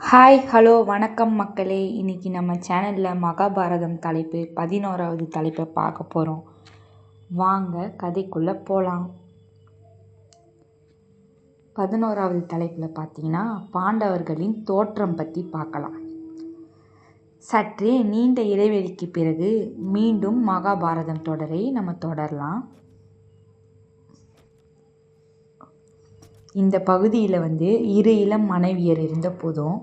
Hi hello வணக்கம் மக்களே. இன்றைக்கி நம்ம சேனலில் மகாபாரதம் தலைப்பு பதினோராவது தலைப்பை பார்க்க போகிறோம் வாங்க கதைக்குள்ளே போகலாம் பதினோராவது தலைப்பில் பார்த்தீங்கன்னா பாண்டவர்களின் தோற்றம் பற்றி பார்க்கலாம். சற்றே நீண்ட இடைவெளிக்கு பிறகு மீண்டும் மகாபாரதம் தொடரை நம்ம தொடரலாம். இந்த பகுதியில் வந்து இரு இளம் மனைவியர் இருந்த போதும்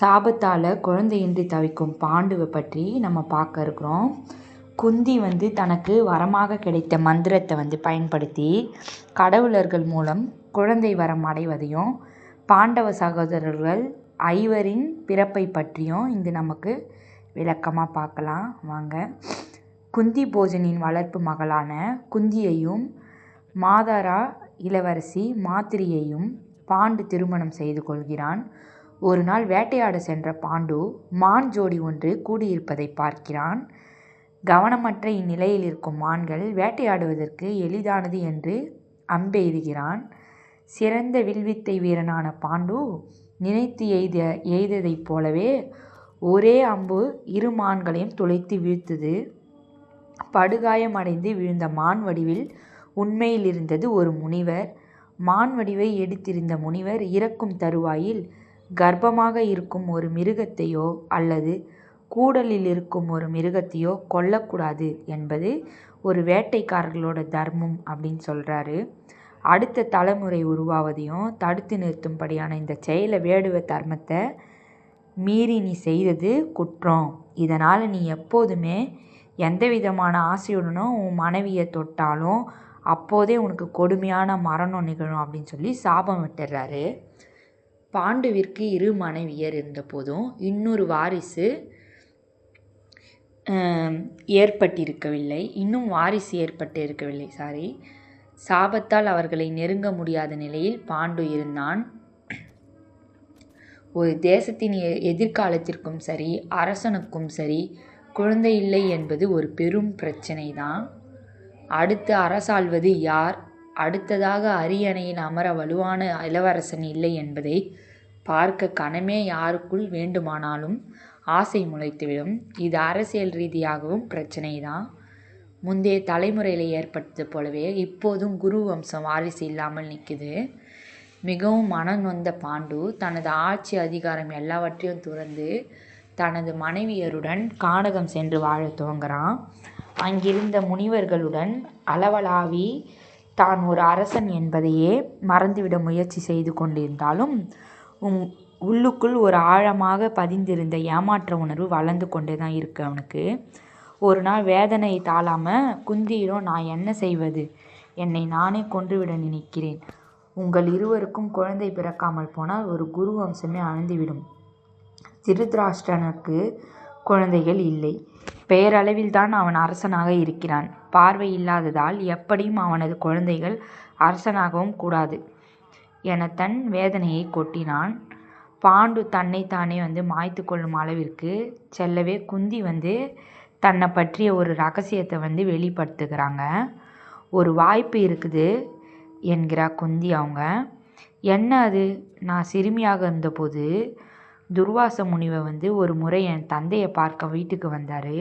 சாபத்தால் குழந்தையின்றி தவிக்கும் பாண்டுவை பற்றி நம்ம பார்க்க இருக்கிறோம். குந்தி வந்து தனக்கு வரமாக கிடைத்த மந்திரத்தை வந்து பயன்படுத்தி கடவுளர்கள் மூலம் குழந்தை வரம் அடைவதையும் பாண்டவ சகோதரர்கள் ஐவரின் பிறப்பை பற்றியும் இங்கு நமக்கு விளக்கமாக பார்க்கலாம். வாங்க. குந்தி போஜனின் வளர்ப்பு மகளான குந்தியையும் மாதாரா இளவரசி மாத்திரியையும் பாண்டு திருமணம் செய்து கொள்கிறான். ஒரு நாள் வேட்டையாட சென்ற பாண்டு மான் ஜோடி ஒன்று கூடியிருப்பதை பார்க்கிறான். கவனமற்ற இந்நிலையில் இருக்கும் மான்கள் வேட்டையாடுவதற்கு எளிதானது என்று அம்பெய்துகிறான் சிறந்த வில்வித்தை வீரனான பாண்டு நினைத்து எய்த எய்ததைப் போலவே ஒரே அம்பு இரு மான்களையும் துளைத்து வீழ்த்தது. படுகாயமடைந்து விழுந்த மான் வடிவில் உண்மையில் இருந்தது ஒரு முனிவர். மான் வடிவை எடுத்திருந்த முனிவர் இறக்கும் தருவாயில் கர்ப்பமாக இருக்கும் ஒரு மிருகத்தையோ அல்லது கூடலில் இருக்கும் ஒரு மிருகத்தையோ கொல்லக்கூடாது என்பது ஒரு வேட்டைக்காரர்களோட தர்மம் அப்படின்னு சொல்கிறாரு அடுத்த தலைமுறை உருவாவதையும் தடுத்து நிறுத்தும்படியான இந்த செயலை வேடுவ தர்மத்தை மீறி நீ செய்தது குற்றம். இதனால் நீ எப்போதுமே எந்த விதமான ஆசையுடனும் உன் மனைவியை தொட்டாலும் அப்போதே உனக்கு கொடுமையான மரணம் நிகழும் அப்படின்னு சொல்லி சாபம் விட்டுறாரு. பாண்டுவிற்கு இரு மனைவியர் இருந்தபோதும் இன்னொரு வாரிசு ஏற்பட்டிருக்கவில்லை. இன்னும் வாரிசு ஏற்பட்டு இருக்கவில்லை சாரி சாபத்தால் அவர்களை நெருங்க முடியாத நிலையில் பாண்டு இருந்தான். ஒரு தேசத்தின் எதிர்காலத்திற்கும் சரி அரசனுக்கும் சரி குழந்தை இல்லை என்பது ஒரு பெரும் பிரச்சனை தான் அடுத்து அரசாள்வது யார்? அடுத்ததாக அரியணையில் அமர வலுவான இளவரசன் இல்லை என்பதை பார்க்க கணமே யாருக்குள் வேண்டுமானாலும் ஆசை முளைத்துவிடும். இது அரசியல் ரீதியாகவும் பிரச்சனை தான் முந்தைய தலைமுறையில் ஏற்பட்டது போலவே இப்போதும் குரு வம்சம் வாரிசு இல்லாமல் நிற்குது. மிகவும் மனம் நொந்த பாண்டு தனது ஆட்சி அதிகாரம் எல்லாவற்றையும் துறந்து தனது மனைவியருடன் கானகம் சென்று வாழ துவங்குறான். அங்கிருந்த முனிவர்களுடன் அளவலாவி தான் ஒரு அரசன் என்பதையே மறந்துவிட முயற்சி செய்து கொண்டிருந்தாலும் உள்ளுக்குள் ஒரு ஆழமாக பதிந்திருந்த ஏமாற்ற உணர்வு வளர்ந்து கொண்டே தான் இருக்குது அவனுக்கு. ஒரு நாள் வேதனை தாழாமல் குந்தியிடம் நான் என்ன செய்வது? என்னை நானே கொன்றுவிட நினைக்கிறேன். உங்கள் இருவருக்கும் குழந்தை பிறக்காமல் போனால் ஒரு குரு வம்சமே அழிந்துவிடும். திருதராஷ்டிரனுக்கு குழந்தைகள் இல்லை. பெயரளவில்தான் அவன் அரசனாக இருக்கிறான். பார்வை இல்லாததால் எப்படியும் அவனது குழந்தைகள் அரசனாகவும் கூடாது என தன் வேதனையை கொட்டினான். பாண்டு தன்னைத்தானே வந்து மாய்த்து கொள்ளும் அளவிற்கு செல்லவே குந்தி வந்து தன்னை பற்றிய ஒரு ரகசியத்தை வந்து வெளிப்படுத்துகிறாங்க. ஒரு வாய்ப்பு இருக்குது என்கிறா குந்தி அவங்க. என்ன அது? நான் சிறுமியாக இருந்தபோது துர்வாச முனிவை வந்து ஒரு முறை என் தந்தையை பார்க்க வீட்டுக்கு வந்தார்.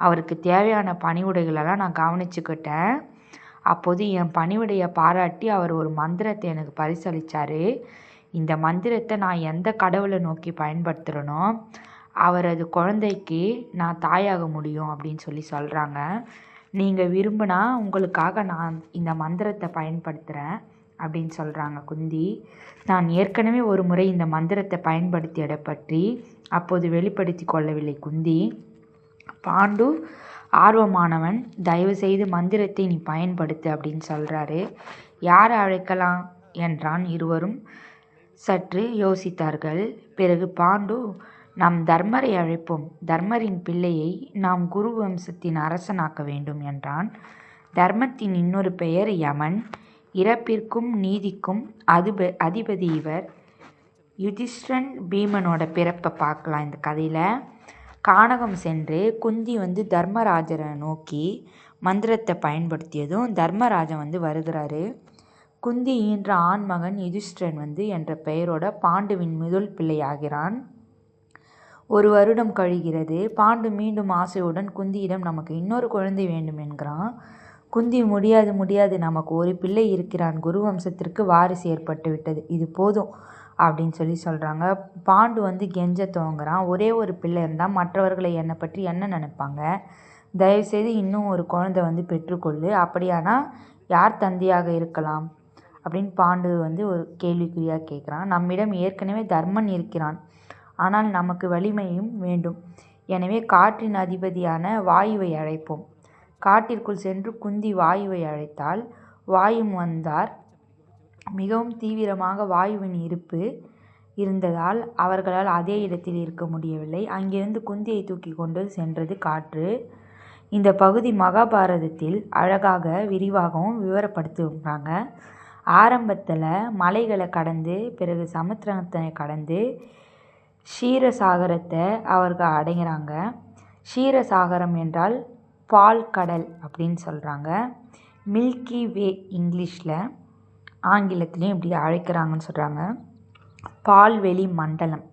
அவருக்கு தேவையான பணிவுடைகளெல்லாம் நான் கவனிச்சுக்கிட்டேன். அப்போது என் பணிவுடையை பாராட்டி அவர் ஒரு மந்திரத்தை எனக்கு பரிசளித்தார் இந்த மந்திரத்தை நான் எந்த கடவுளை நோக்கி பயன்படுத்துகிறேனோ அவரது குழந்தைக்கு நான் தாயாக முடியும் அப்படின்னு சொல்லி சொல்கிறாங்க நீங்கள் விரும்பினா உங்களுக்காக நான் இந்த மந்திரத்தை பயன்படுத்துகிறேன் அப்படின்னு சொல்கிறாங்க குந்தி. நான் ஏற்கனவே ஒரு முறை இந்த மந்திரத்தை பயன்படுத்தியதை பற்றி அப்போது வெளிப்படுத்தி கொள்ளவில்லை குந்தி. பாண்டு ஆர்வமானவன் தயவுசெய்து மந்திரத்தை நீ பயன்படுத்து அப்படின்னு சொல்கிறாரு யாரை அழைக்கலாம் என்றான் இருவரும். சற்று யோசித்தார்கள். பிறகு பாண்டு நாம் தர்மரை அழைப்போம். தர்மரின் பிள்ளையை நாம் குரு வம்சத்தின் அரசனாக்க வேண்டும் என்றான். தர்மத்தின் இன்னொரு பெயர் யமன். இறப்பிற்கும் நீதிக்கும் அதிப அதிபதி இவர். யுதிஷ்டன் பீமனோட பிறப்பை பார்க்கலாம் இந்த கதையில். கானகம் சென்று குந்தி வந்து தர்மராஜரை நோக்கி மந்திரத்தை பயன்படுத்தியதும் தர்மராஜன் வந்து வருகிறாரு. குந்தி ஈன்ற ஆண்மகன் யுதிஷ்டிரன் வந்து என்ற பெயரோட பாண்டுவின் முதல் பிள்ளையாகிறான். ஒரு வருடம் கழிகிறது. பாண்டு மீண்டும் ஆசையுடன் குந்தியிடம் நமக்கு இன்னொரு குழந்தை வேண்டும் என்கிறான். குந்தி முடியாது முடியாது. நமக்கு ஒரு பிள்ளை இருக்கிறான். குரு வம்சத்திற்கு வாரிசு ஏற்பட்டு விட்டது. இது போதும் அப்படின்னு சொல்லி சொல்கிறாங்க பாண்டு வந்து கெஞ்ச துவங்குறான். ஒரே ஒரு பிள்ளை இருந்தால் மற்றவர்களை என்னை பற்றி என்ன நினைப்பாங்க? தயவுசெய்து இன்னும் ஒரு குழந்தை வந்து பெற்றுக்கொள்ளு. அப்படியானால் யார் தந்தையாக இருக்கலாம்? அப்படின்னு பாண்டு வந்து ஒரு கேள்விக்குறியாக கேட்குறான். நம்மிடம் ஏற்கனவே தர்மன் இருக்கிறான். ஆனால் நமக்கு வலிமையும் வேண்டும். எனவே காற்றின் அதிபதியான வாயுவை அழைப்போம். காட்டிற்குள் சென்று குந்தி வாயுவை அழைத்தால் வாயும் வந்தார். மிகவும் தீவிரமாக வாயுவின் இருப்பு இருந்ததால் அவர்களால் அதே இடத்தில் இருக்க முடியவில்லை. அங்கிருந்து குந்தியை தூக்கி கொண்டு சென்றது காற்று. இந்த பகுதி மகாபாரதத்தில் அழகாக விரிவாகவும் விவரப்படுத்துகிறாங்க ஆரம்பத்தில் மலைகளை கடந்து பிறகு சமுத்திரத்தை கடந்து க்ஷீரசாகரத்தை அவர்கள் அடைகிறாங்க. க்ஷீரசாகரம் என்றால் பால் கடல் அப்படின்னு சொல்கிறாங்க மில்கி வே இங்கிலீஷில் ஆங்கிலத்துலேயும் இப்படி அழைக்கிறாங்கன்னு சொல்கிறாங்க பால்வெளி மண்டலம்.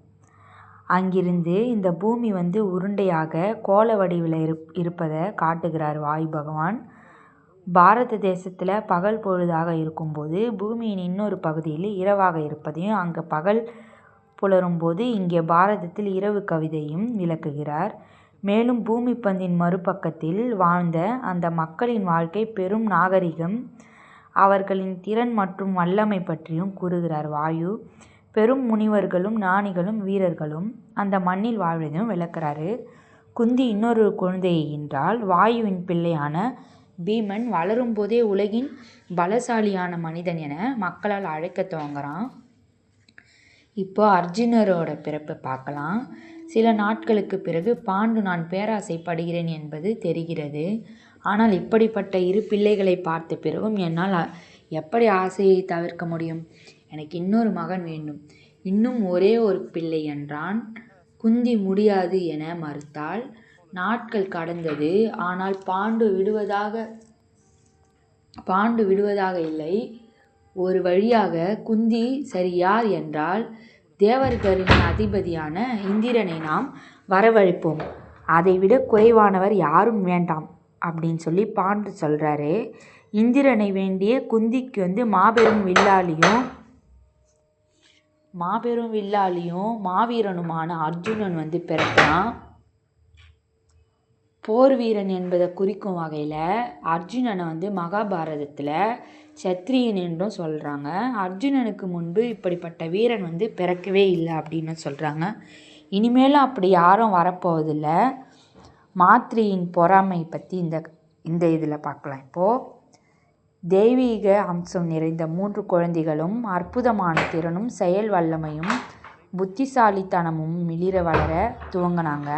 அங்கிருந்து இந்த பூமி வந்து உருண்டையாக கோல வடிவில் இருப் இருப்பதை காட்டுகிறார் வாயு பகவான். பாரத தேசத்தில் பகல் பொழுதாக இருக்கும்போது பூமியின் இன்னொரு பகுதியில் இரவாக இருப்பதையும் அங்கே பகல் புலரும்போது இங்கே பாரதத்தில் இரவு கவிதையும் விளக்குகிறார். மேலும் பூமி பந்தின் மறுபக்கத்தில் வாழ்ந்த அந்த மக்களின் வாழ்க்கை பெரும் நாகரிகம். அவர்களின் திறன் மற்றும் வல்லமை பற்றியும் கூறுகிறார் வாயு. பெரும் முனிவர்களும் ஞானிகளும் வீரர்களும் அந்த மண்ணில் வாழ்வதையும் விளக்குறாரு. குந்தி இன்னொரு குழந்தையை என்றால் வாயுவின் பிள்ளையான பீமன் வளரும்போதே உலகின் பலசாலியான மனிதன் என மக்களால் அழைக்க துவங்குறான். இப்போ அர்ஜுனரோட பிறப்பை பார்க்கலாம். சில நாட்களுக்கு பிறகு பாண்டு நான் பேராசைப்படுகிறேன் என்பது தெரிகிறது. ஆனால் இப்படிப்பட்ட இரு பிள்ளைகளை பார்த்த பிறகும் என்னால் எப்படி ஆசையை தவிர்க்க முடியும்? எனக்கு இன்னொரு மகன் வேண்டும். இன்னும் ஒரே ஒரு பிள்ளை என்றான். குந்தி முடியாது என மறுத்தாள். நாட்கள் கடந்தது. ஆனால் பாண்டு விடுவதாக பாண்டு விடுவதாக இல்லை. ஒரு வழியாக குந்தி சரியார் என்றால் தேவர்களின் அதிபதியான இந்திரனை நாம் வரவழைப்போம். அதைவிட குறைவானவர் யாரும் வேண்டாம் அப்படின்னு சொல்லி பாண்டு சொல்கிறாரு இந்திரனை வேண்டிய குந்திக்கு வந்து மாபெரும் வில்லாளியும் மாபெரும் வில்லாளியும் மாவீரனுமான அர்ஜுனன் வந்து பிறக்கிறான் போர் வீரன் என்பதை குறிக்கும் வகையில் அர்ஜுனனை வந்து மகாபாரதத்தில் சத்திரியன் என்றும் சொல்கிறாங்க அர்ஜுனனுக்கு முன்பு இப்படிப்பட்ட வீரன் வந்து பிறக்கவே இல்லை அப்படின்னு சொல்கிறாங்க இனிமேலும் அப்படி யாரும் வரப்போவதில்ல. மாத்ரியின் பொறாமை பற்றி இந்த இந்த இதில் பார்க்கலாம் இப்போது தெய்வீக அம்சம் நிறைந்த மூன்று குழந்தைகளும் அற்புதமான திறனும் செயல் வல்லமையும் புத்திசாலித்தனமும் மிளிர வளர துவங்கினாங்க.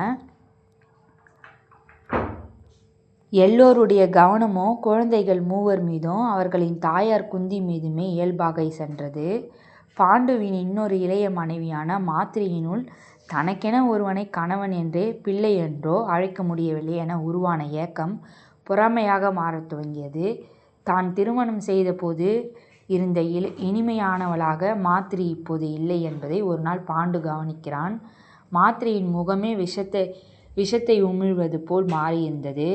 எல்லோருடைய கவனமும் குழந்தைகள் மூவர் மீதும் அவர்களின் தாயார் குந்தி மீதுமே இயல்பாக சென்றது. பாண்டுவின் இன்னொரு இளைய மனைவியான மாத்திரையினுள் தனக்கென ஒருவனை கணவன் என்றே பிள்ளை என்றோ அழைக்க முடியவில்லை என உருவான ஏக்கம் பொறாமையாக மாறத் துவங்கியது. தான் திருமணம் செய்தபோது இருந்த இள இனிமையானவளாக மாத்திரி இப்போது இல்லை என்பதை ஒரு நாள் பாண்டு கவனிக்கிறான். மாத்திரையின் முகமே விஷத்தை விஷத்தை உமிழ்வது போல் மாறியிருந்தது.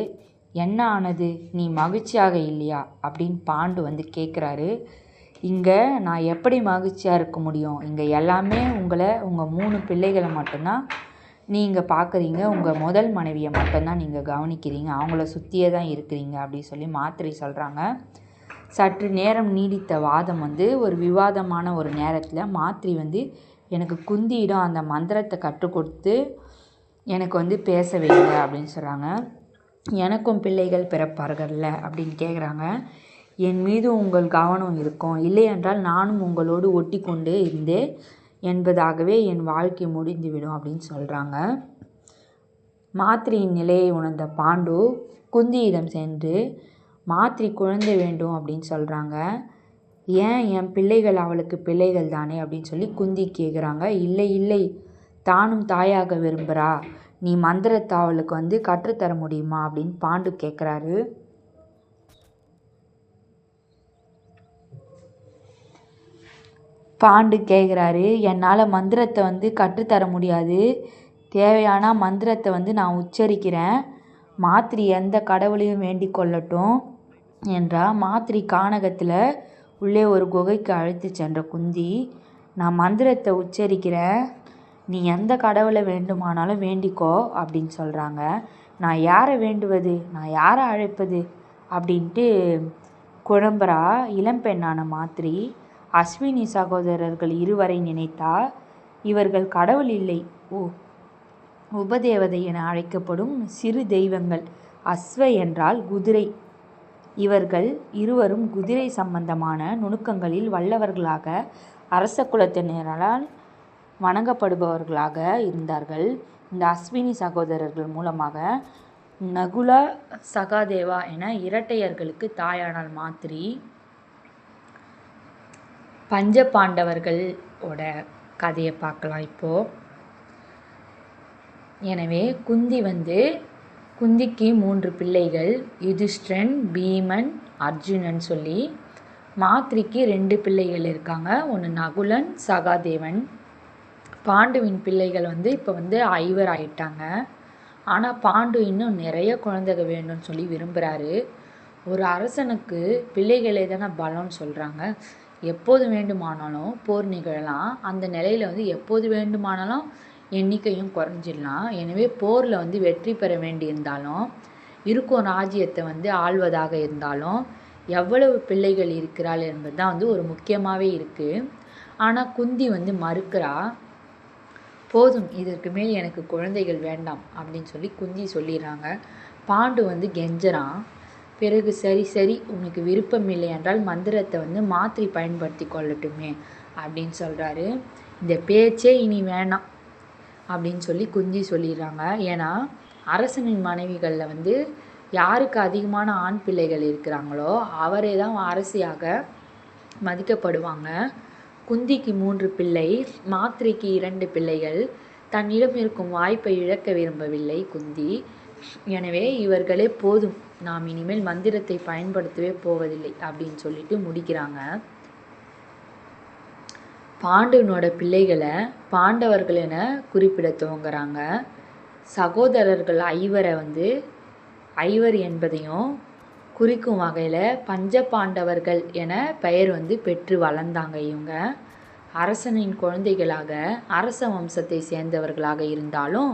என்ன ஆனது? நீ மகிழ்ச்சியாக இல்லையா? அப்படின்னு பாண்டு வந்து கேட்குறாரு இங்கே நான் எப்படி மகிழ்ச்சியாக இருக்க முடியும்? இங்கே எல்லாமே உங்களை உங்கள் மூணு பிள்ளைகளை மட்டும்தான் நீங்கள் பார்க்குறீங்க உங்கள் முதல் மனைவியை மட்டும்தான் நீங்கள் கவனிக்கிறீங்க. அவங்கள சுற்றியே தான் இருக்கிறீங்க அப்படின்னு சொல்லி மாத்திரை சொல்கிறாங்க சற்று நேரம் நீடித்த வாதம் வந்து ஒரு விவாதமான ஒரு நேரத்தில் மாத்திரை வந்து எனக்கு குந்தியிடம். அந்த மந்திரத்தை கற்றுக் கொடுத்து எனக்கு வந்து பேச வைங்க அப்படின்னு சொல்கிறாங்க எனக்கும் பிள்ளைகள் பிறப்பார்கள்ல அப்படின்னு கேட்குறாங்க என் மீது உங்கள் கவனம் இருக்கும். இல்லையென்றால் நானும் உங்களோடு ஒட்டி கொண்டே இருந்தேன் என்பதாகவே என் வாழ்க்கை முடிந்துவிடும் அப்படின்னு சொல்கிறாங்க மாத்திரையின் நிலையை உணர்ந்த பாண்டு குந்தியிடம் சென்று மாத்திரை குழந்தை வேண்டும் அப்படின்னு சொல்கிறாங்க ஏன்? என் பிள்ளைகள் அவளுக்கு பிள்ளைகள் தானே? அப்படின்னு சொல்லி குந்தி கேட்குறாங்க இல்லை இல்லை தானும் தாயாக விரும்புகிறா நீ மந்திரத்தை அவளுக்கு வந்து கற்றுத்தர முடியுமா? அப்படின்னு பாண்டு கேட்குறாரு பாண்டு கேட்குறாரு என்னால் மந்திரத்தை வந்து கற்றுத்தர முடியாது. தேவையான மந்திரத்தை வந்து நான் உச்சரிக்கிறேன். மாத்திரி எந்த கடவுளையும் வேண்டிக் கொள்ளட்டும் என்றா. மாத்திரி கானகத்தில் உள்ளே ஒரு குகைக்கு அழைத்து சென்ற குந்தி நான் மந்திரத்தை உச்சரிக்கிறேன். நீ எந்த கடவுளை வேண்டுமானாலும் வேண்டிக்கோ அப்படின்னு சொல்கிறாங்க நான் யாரை வேண்டுவது? நான் யாரை அழைப்பது? அப்படின்ட்டு குழம்புறா இளம்பெண்ணான மாத்திரி அஸ்வினி சகோதரர்கள் இருவரை நினைத்தா இவர்கள் கடவுள் இல்லை. ஓ உபதேவதை என அழைக்கப்படும் சிறு தெய்வங்கள் அஸ்வ என்றால் குதிரை. இவர்கள் இருவரும் குதிரை சம்பந்தமான நுணுக்கங்களில் வல்லவர்களாக அரச குலத்தினரால் வணங்கப்படுபவர்களாக இருந்தார்கள். இந்த அஸ்வினி சகோதரர்கள் மூலமாக நகுலா சகாதேவா என இரட்டையர்களுக்கு தாயானால் மாத்திரி பஞ்ச பாண்டவர்களோட கதையை பார்க்கலாம் இப்போது எனவே குந்தி வந்து குந்திக்கு மூன்று பிள்ளைகள் யுதிஷ்டிரன் பீமன் அர்ஜுனன் சொல்லி மாத்ரிக்கு ரெண்டு பிள்ளைகள் இருக்காங்க. ஒன்று நகுலன் சகாதேவன். பாண்டுவின் பிள்ளைகள் வந்து இப்போ வந்து ஐவர் ஆயிட்டாங்க. ஆனால் பாண்டு இன்னும் நிறைய குழந்தைகள் வேணும்னு சொல்லி விரும்புகிறாரு ஒரு அரசனுக்கு பிள்ளைகளே தானே பலம்னு சொல்கிறாங்க எப்போது வேண்டுமானாலும் போர் நிகழலாம். அந்த நிலையில் வந்து எப்போது வேண்டுமானாலும் எண்ணிக்கையும் குறைஞ்சிடலாம். எனவே போரில் வந்து வெற்றி பெற வேண்டியிருந்தாலும் இருக்கும் ராஜ்யத்தை வந்து ஆள்வதாக இருந்தாலும் எவ்வளவு பிள்ளைகள் இருக்கிறாள் என்பது தான் வந்து ஒரு முக்கியமாகவே இருக்குது ஆனால் குந்தி வந்து மறுக்கிறா. போதும் இதற்கு மேல் எனக்கு குழந்தைகள் வேண்டாம் அப்படின்னு சொல்லி குந்தி சொல்லிடுறாங்க. பாண்டு வந்து கெஞ்சறான். பிறகு சரி சரி உனக்கு விருப்பம் இல்லை என்றால் மந்திரத்தை வந்து மாத்திரை பயன்படுத்தி கொள்ளட்டுமே அப்படின்னு சொல்கிறாரு இந்த பேச்சே இனி வேணாம் அப்படின்னு சொல்லி குந்தி சொல்லிடுறாங்க. ஏன்னா அரசனின் மனைவிகளில் வந்து யாருக்கு அதிகமான ஆண் பிள்ளைகள் இருக்கிறாங்களோ அவரே தான் அரசியாக மதிக்கப்படுவாங்க. குந்திக்கு மூன்று பிள்ளை மாத்திரைக்கு இரண்டு பிள்ளைகள். தன்னிடம் இருக்கும் வாய்ப்பை இழக்க விரும்பவில்லை குந்தி. எனவே இவர்களே போதும் நாம் இனிமேல் மந்திரத்தை பயன்படுத்தவே போவதில்லை அப்படின்னு சொல்லிட்டு முடிக்கிறாங்க. பாண்டவனோட பிள்ளைகளை பாண்டவர்கள் என குறிப்பிட துவங்குறாங்க. சகோதரர்கள் ஐவரை வந்து ஐவர் என்பதையும் குறிக்கும் வகையில் பஞ்ச பாண்டவர்கள் என பெயர் வந்து பெற்று வளர்ந்தாங்க இவங்க. அரசனின் குழந்தைகளாக அரச வம்சத்தை சேர்ந்தவர்களாக இருந்தாலும்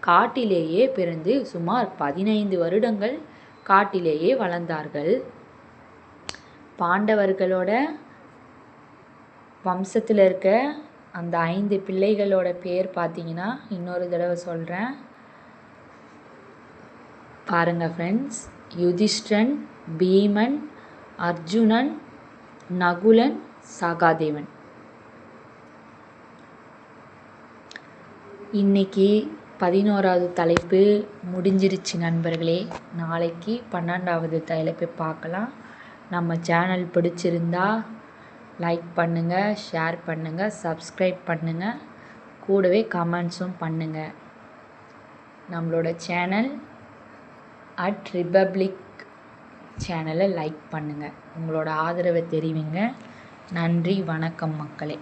காட்டிலேயே பிறந்து சுமார் பதினைந்து வருடங்கள் காட்டிலேயே வளர்ந்தார்கள். பாண்டவர்களோட வம்சத்தில் இருக்க அந்த ஐந்து பிள்ளைகளோட பேர் பார்த்தீங்கன்னா இன்னொரு தடவை சொல்கிறேன் பாருங்கள் ஃப்ரெண்ட்ஸ் யுதிஷ்டன் பீமன் அர்ஜுனன் நகுலன் சகாதேவன். இன்னைக்கு பதினோராவது தலைப்பு முடிஞ்சிருச்சு நண்பர்களே. நாளைக்கு பன்னெண்டாவது தலைப்பை பார்க்கலாம். நம்ம சேனல் பிடிச்சிருந்தா லைக் பண்ணுங்கள் ஷேர் பண்ணுங்கள் சப்ஸ்கிரைப் பண்ணுங்கள் கூடவே கமெண்ட்ஸும் பண்ணுங்கள் நம்மளோட சேனல் அட் ரிபப்ளிக் சேனலை லைக் பண்ணுங்கள் உங்களோட ஆதரவை தெரிவிங்க. நன்றி வணக்கம் மக்களே.